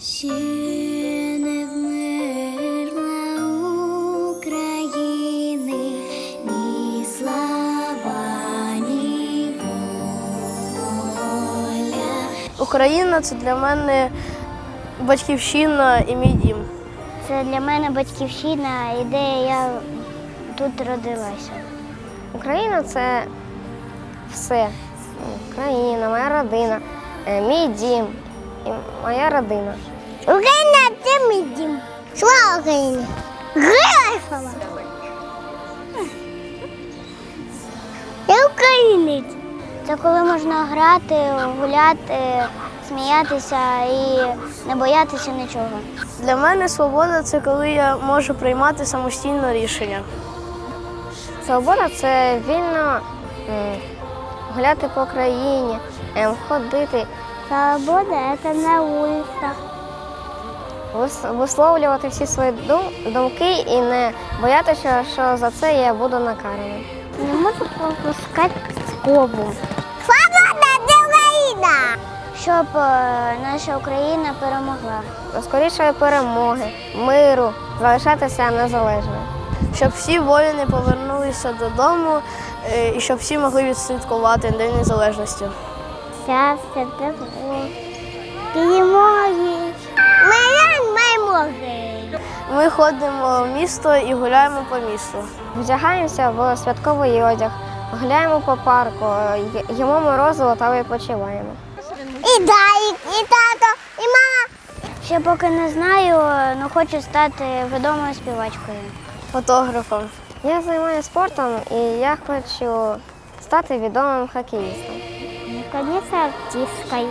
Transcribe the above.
Ще не вмерла України, ні слава, ні воля. Україна це для мене батьківщина і мій дім. Це для мене батьківщина, і де я тут родилася. Україна це все. Україна, моя родина, е, мій дім і моя родина. Україна це мій дім. Слава Україні! Героям слава! Я українець. Це коли можна грати, гуляти, сміятися і не боятися нічого. Для мене свобода це коли я можу приймати самостійно рішення. Свобода це вільно гуляти по країні, ем, ходити, Свобода це на вулицях. вис- висловлювати всі свої дум- думки і не боятися, що за це я буду накараний. Не можу пропускати скобу. Свобода Україна! Щоб е, наша Україна перемогла. Скорішої перемоги, миру, залишатися незалежною. Щоб всі воїни повернулися додому е, і щоб всі могли відсвяткувати День Незалежності. Щастя, добро, перемоги. Моя перемоги. Ми ходимо в місто і гуляємо по місту. Вдягаємося в святковий одяг, гуляємо по парку, їмо морозиво та відпочиваємо. І Дарік, і тато, і мама. Ще поки не знаю, але хочу стати відомою співачкою. Фотографом. Я займаюся спортом і я хочу стати відомим хокеїстом. To nie sam wciskaj.